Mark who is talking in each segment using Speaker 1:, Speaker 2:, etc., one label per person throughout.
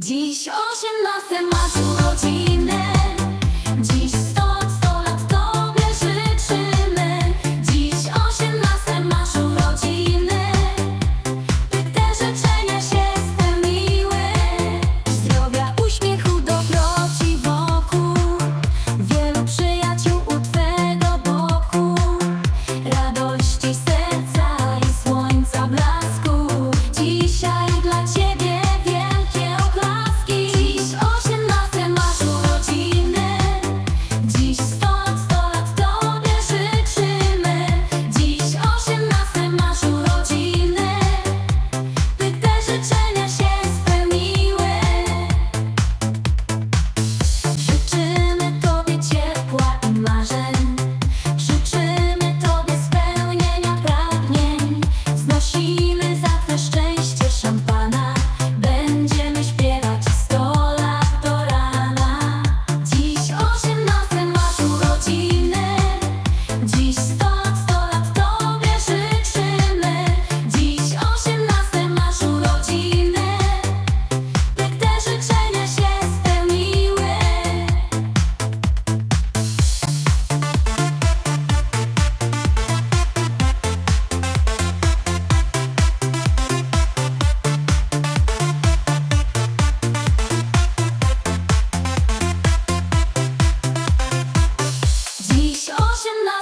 Speaker 1: Dziś osiemnaste masz urodziny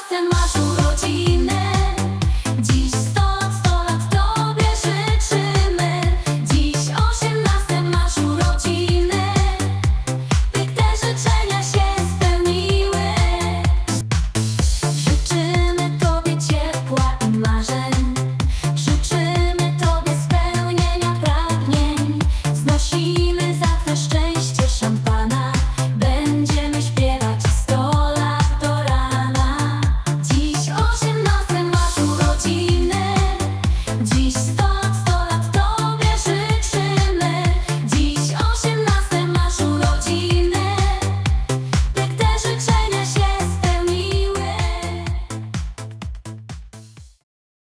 Speaker 1: Костян Машу